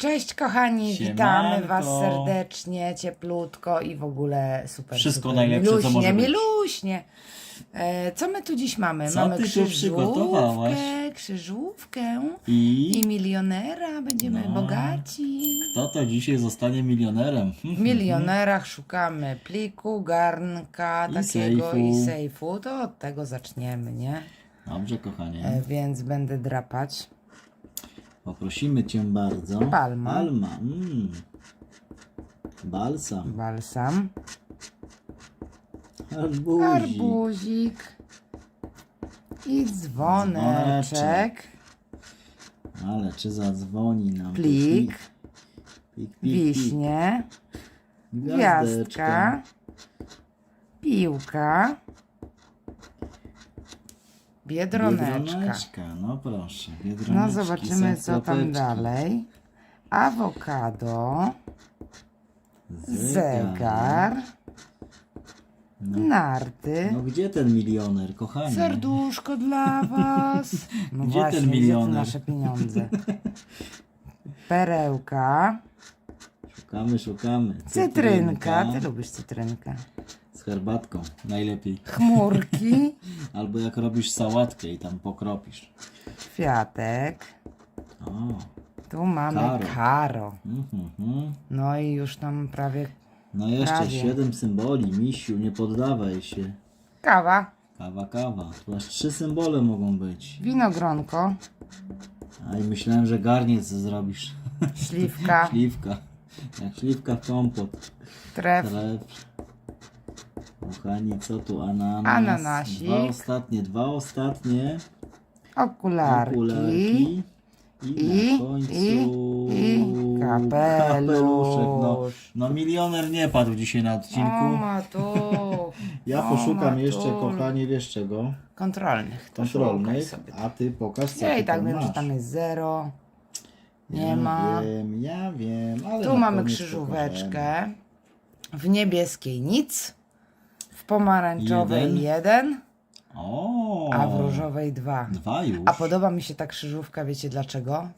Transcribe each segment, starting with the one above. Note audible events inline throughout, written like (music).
Cześć kochani, Siemanko. witamy Was serdecznie, cieplutko i w ogóle super. Wszystko super. najlepsze, co miluśnie, może być. miluśnie. E, co my tu dziś mamy? Co mamy ty przygotowałaś? krzyżówkę, krzyżówkę I i milionera, będziemy No. bogaci. kto to dzisiaj zostanie milionerem? W milionerach szukamy pliku, garnka I takiego sejfu. i sejfu, to od tego zaczniemy, nie? Dobrze, kochanie. E, więc będę drapać. Poprosimy cię bardzo. Palma. Palma. Mm. Balsam. Balsam. Arbuzik. Arbuzik. I dzwoneczek. Ale czy zadzwoni nam? Plik. Plik, plik. Wiśnie. Gwiazdka. Piłka. Biedroneczka. Biedroneczka. No proszę. No zobaczymy co tam dalej. Awokado. Zegar. Narty. No gdzie ten milioner, kochanie? Serduszko dla (laughs) was. No Gdzie ten właśnie, gdzie milioner? te nasze pieniądze? (laughs) Perełka. Szukamy, szukamy. Cytrynka. Ty lubisz cytrynkę. Z herbatką, najlepiej. Chmurki. (laughs) Albo jak robisz sałatkę i tam pokropisz. Kwiatek. O, Tu mamy Karo. karo. mhm, mhm. No i już tam prawie No jeszcze Prawie. siedem symboli, misiu, nie poddawaj się. kawa. Kawa, kawa. Tu aż trzy symbole mogą być. Winogronko. A i myślałem, że garniec zrobisz. Śliwka. (laughs) Śliwka. Jak śliwka w kompot. Tref. Chleb. Kochani, co tu? Ananas. Ananasik. Dwa ostatnie, dwa ostatnie. Okularki. Okularki. I, I- na końcu i- i kapeluszek. No, no milioner nie padł dzisiaj na O odcinku. matu. (laughs) Ja o, poszukam jeszcze, kochanie, wiesz czego? Kontrolnych. Kontrolnych. A ty pokaż, co ty i tak wiem, masz. że tam jest zero. Nie ja ma. wiem, ja wiem, ale Tu mamy krzyżóweczkę. W niebieskiej nic. W pomarańczowej Jeden. jeden, O, a w różowej dwa. Dwa już. A podoba mi się ta krzyżówka, wiecie dlaczego?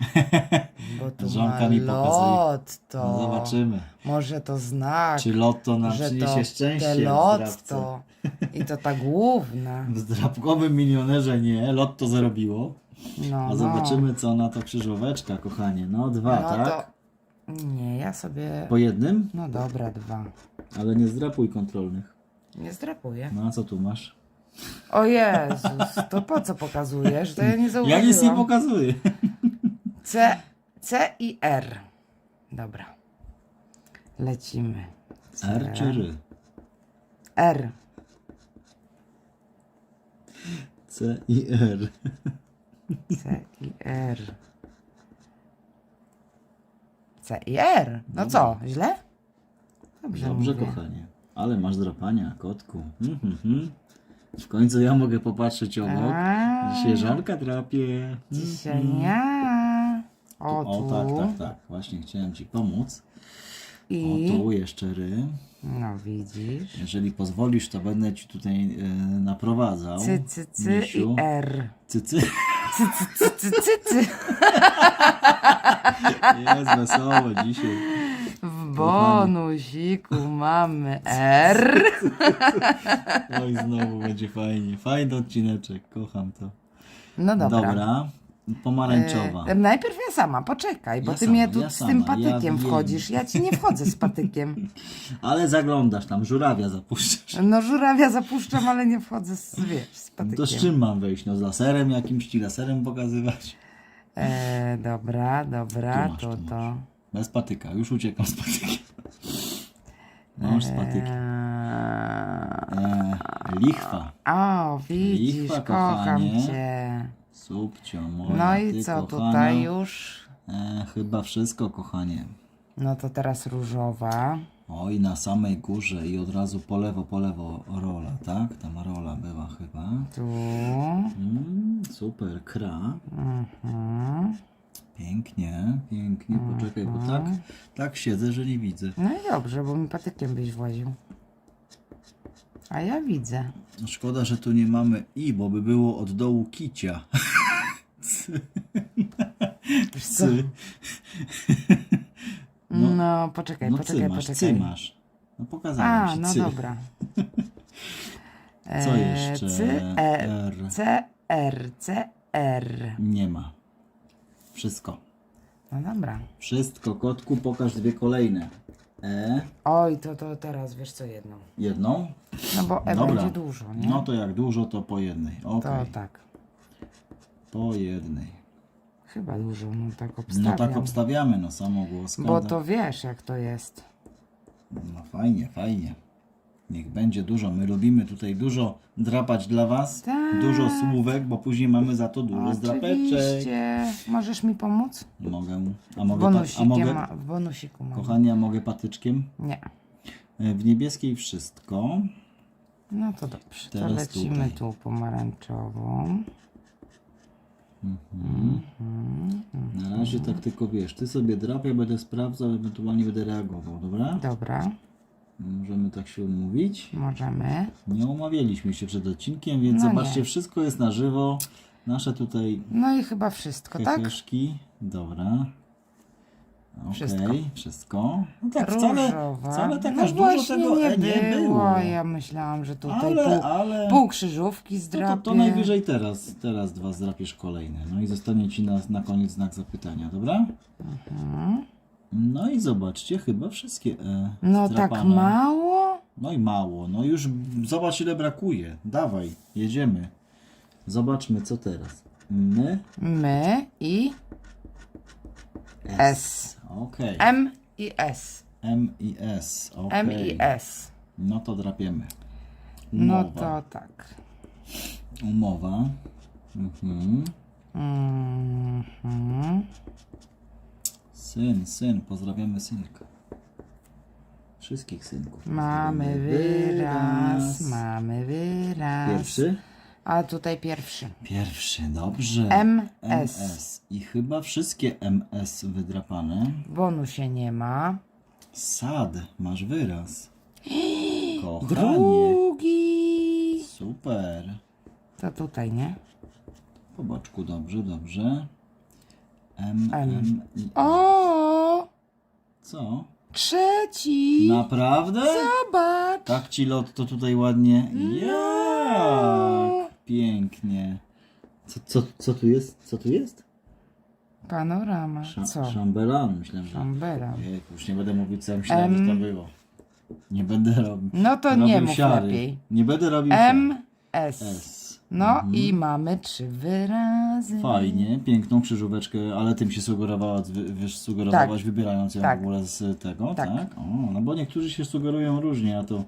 (laughs) Bo tu Żonka ma lotto. No zobaczymy, Może to znak, czy lotto nam że to przyniesie szczęście te lotto. I to ta główna. (laughs) W zdrabkowym milionerze nie, lotto zarobiło. No, A no. zobaczymy, co na to krzyżóweczka, kochanie. No dwa, No tak? to... Nie, ja sobie... Po jednym? No dobra, dwa. Ale nie zdrapuj kontrolnych. Nie zdrapuję. No a co tu masz? O Jezus, to po co pokazujesz? To ja nie (laughs) Ja zauważyłam. nic nie pokazuję. C, C i R. Dobra. Lecimy. R czy R? R. C i R. C i R. C i R. No co, źle? Dobrze, Dobrze, mówię. kochanie. Ale masz drapania, kotku. Mhm, mhm. W końcu ja mogę popatrzeć obok. A, Dzisiaj żonka drapie. Dzisiaj ja. O, O, tu. tak, tak, tak. Właśnie chciałem ci pomóc. O, I. tu jeszcze ry. No widzisz. Jeżeli pozwolisz, to będę ci tutaj e, naprowadzał. C, C, C misiu. i R. Cycy. C, C, C, C, C, C. Jest wesoło dzisiaj. W bonusiku mamy R. Oj, znowu będzie fajnie. Fajny odcineczek, kocham to. No dobra. Dobra. Pomarańczowa. E, najpierw ja sama, poczekaj, bo Ja ty sama, mnie tu ja z sama, tym ja patykiem wiem. wchodzisz. Ja ci nie wchodzę z patykiem. (laughs) Ale zaglądasz tam, żurawia zapuszczasz. No żurawia zapuszczam, ale nie wchodzę z, wiesz, z patykiem. To z czym mam wejść? No z laserem jakimś ci laserem pokazywać? E, dobra, dobra, Tu masz, to tu to. Bez patyka, już uciekam z patykiem. Masz z patykiem. E, lichwa. o, widzisz, Lichwa, kocham kochanie. cię. Subcio moja, No i ty co kochana. tutaj już? E, chyba wszystko, kochanie. No to teraz różowa. Oj, na samej górze i od razu po lewo, po lewo rola, tak? Tam rola była chyba. Tu. Mm, super, kra. Mhm. Pięknie, pięknie. Poczekaj, bo tak, tak siedzę, że nie widzę. No i dobrze, bo mi patykiem byś właził. A ja widzę. Szkoda, że tu nie mamy i, bo by było od dołu kicia. Cy. (laughs) No, No, poczekaj, no poczekaj, cymasz, poczekaj. cymasz. No pokazałem A, ci no cy. dobra. (laughs) Co E, jeszcze? C, E, R. C, R, C, R. Nie ma. Wszystko. No dobra. Wszystko, kotku, pokaż dwie kolejne. E, Oj, to, to teraz wiesz co jedną. jedną. No bo E Dobra. będzie dużo, nie? No to jak dużo, to po jednej. Okej, To tak. po jednej. Chyba dużo, no tak obstawiam. No tak obstawiamy, no samogłoska. Bo tak. to wiesz jak to jest. No fajnie, fajnie. Niech będzie dużo. My lubimy tutaj dużo drapać dla Was. Tak. Dużo słówek, bo później mamy za to dużo zdrapeczek. Oczywiście. Możesz mi pomóc? Mogę. A mogę, pa- a bonusikiem, mogę ma, w bonusiku mam. kochani, a mogę patyczkiem? Nie. E, W niebieskiej wszystko. No to dobrze. To Teraz lecimy tutaj. tu pomarańczową. Na razie tak tylko wiesz, ty sobie drap, ja będę sprawdzał, ewentualnie będę reagował, dobra? Dobra, Możemy tak się umówić. możemy. Nie umawialiśmy się przed odcinkiem, więc No zobaczcie, nie. wszystko jest na żywo. Nasze tutaj No i chyba wszystko, tak? heheszki. Dobra. Okej, Wszystko. wszystko. No tak, wcale, Różowa. wcale tak no aż dużo właśnie tego nie e nie było. Ja myślałam, że tutaj Ale, pół, ale... pół krzyżówki To, to, zdrapię. to najwyżej teraz, teraz dwa zdrapiesz kolejne. No i zostanie ci na, na koniec znak zapytania, dobra? Mhm. No i zobaczcie, chyba wszystkie e, No zdrapane. tak mało? No i mało, no już zobacz ile brakuje. Dawaj, jedziemy. Zobaczmy co teraz. My, My i S. Okej. M i S. M i S. Okej. M i S. No to drapiemy. No Umowa. to tak. Umowa. Mhm. Mhm. Syn, syn, pozdrawiamy synka. Wszystkich synków. Mamy wyraz, mamy wyraz. Pierwszy? A tutaj pierwszy. Pierwszy, dobrze. MS. MS. I chyba wszystkie MS wydrapane. Bonusie nie ma. Sad, masz wyraz. (gasps) Kochanie. Drugi. Super. To tutaj, nie? Po boczku, dobrze, dobrze. M, M. M, I. O! Co? Trzeci! Naprawdę? Zobacz! Tak ci lot to tutaj ładnie. Jak pięknie. Co, co, co tu jest? Co tu jest? Panorama. Sza, Co? Szambelan, myślałem, że. Szambera. Ojej, już nie będę mówić, co ja myślałem, że to było. Nie będę robił. No to robił nie mów siary. lepiej. Nie będę robił. M, S. S. No i mamy trzy wyrazy. Fajnie, piękną krzyżóweczkę, ale tym się sugerowałaś, wy, sugerowałaś Tak. wybierając ją Tak. w ogóle z tego, tak? Tak. O, no bo niektórzy się sugerują różnie, a to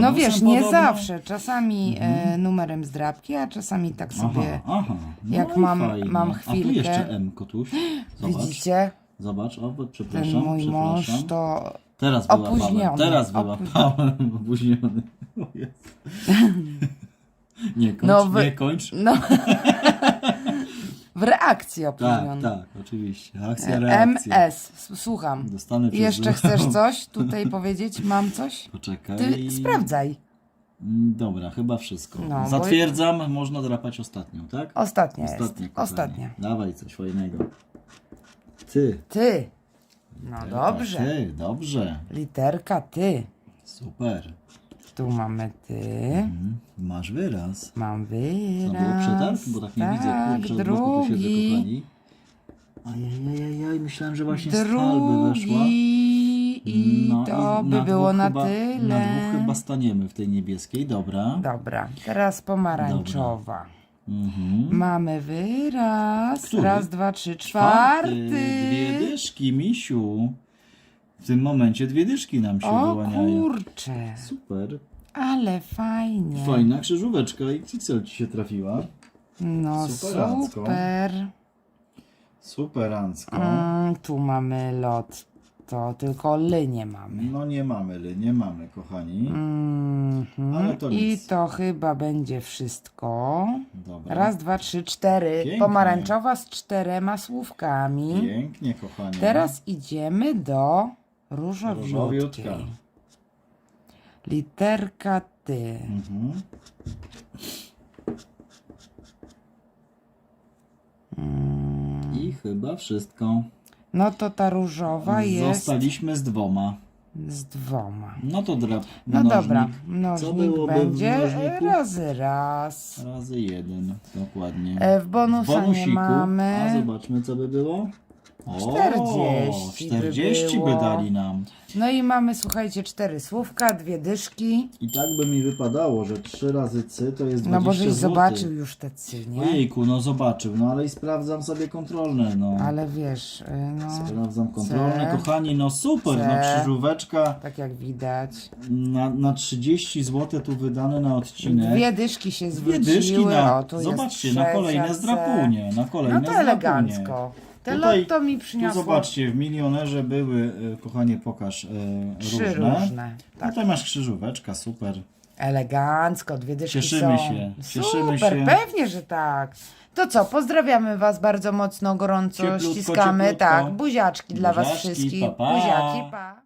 No wiesz, nie zawsze. Czasami e, numerem zdrabki, a czasami tak sobie. Aha, aha. No jak mam- fajnie. mam A tu chwilkę. jeszcze M, kotuś. (gasps) Zobacz, Widzicie? zobacz, o, bo Ten przepraszam, mój mąż przepraszam. to. Teraz opóźniony, teraz wyłapałem, (laughs) opóźniony. O Jezu. (laughs) Nie kończ, No wy- nie kończ. No. w reakcji Tak, opóźniony. tak, oczywiście. Akcja, reakcja. MS. Słucham. Dostanę przez Jeszcze chcesz coś tutaj powiedzieć? Mam coś? Poczekaj. Ty sprawdzaj. Mm, Dobra, chyba wszystko. No, bo- Zatwierdzam, można drapać ostatnią, tak? Ostatnia jest. Ostatnia. Dawaj coś fajnego. Ty. Ty. No dobrze. Ty, dobrze. Literka ty. Super. Tu mamy ty. Mhm. Masz wyraz. Mam To było wyraz. przetarg? Bo tak nie widzę, tak, kurczę, od boku tu siedzę, drugi. kochani. Ajajajaj, myślałem, że właśnie z kalby weszła. Drugi. I No to i by było na chyba, tyle. Na dwóch chyba staniemy w tej niebieskiej, dobra. Dobra, teraz pomarańczowa. Mhm. Mamy wyraz. Który? Raz, dwa, trzy, czwarty. Dwie dyszki, misiu. W tym momencie dwie dyszki nam się O wyłaniają. kurcze, Super. ale fajnie. Fajna krzyżóweczka i Cicel ci się trafiła. No Superancko. super. Superancko. Mm, tu mamy lot. To tylko ly nie mamy. No nie mamy, ly, nie mamy, kochani. Mhm. Ale to I nic. to chyba będzie wszystko. Dobra. Raz, dwa, trzy, cztery. Pięknie. Pomarańczowa z czterema słówkami. Pięknie, kochani. Teraz idziemy do różowiutkiej. Różowiutka. Literka ty. Mhm. I chyba wszystko. No to ta różowa jest Zostaliśmy z dwoma. z dwoma. No to drap. No mnożnik. dobra, Co mnożnik byłoby w będzie mnożniku? razy raz. Razy jeden, dokładnie. E, w bonusa nie bonusiku. mamy. A zobaczmy, co by było. O, 40 by 40 by, było. dali nam. No i mamy, słuchajcie, cztery słówka, dwie dyszki. I tak by mi wypadało, że 3 razy cy to jest 20 No bo żeś złotych. zobaczył już te cy, nie? Ojejku, no zobaczył, no ale i sprawdzam sobie kontrolne, no. Ale wiesz, y, no, Sprawdzam kontrolne, C. kochani, no super, C. no krzyżóweczka tak jak widać. na, na 30 zł tu wydane na odcinek. Dwie dyszki się Dwie zwróciły. dyszki na, o, tu zobaczcie, jest na trzecia kolejne C. zdrapunie, na kolejne No to zdrapunie. elegancko. Te Tutaj- lotto mi Tu przyniosło zobaczcie, w milionerze były, e, kochanie, pokaż e, trzy różne. różne. Tak. Tutaj masz krzyżóweczka, super. Elegancko, dwie dyszki Cieszymy są. się, cieszymy Super, się. pewnie, że tak. To co, pozdrawiamy Was bardzo mocno, gorąco, Cieplutko, ściskamy. cieplutko. Tak, buziaczki dla Was Buziaczki, wszystkich. pa, pa. Buziaki, pa.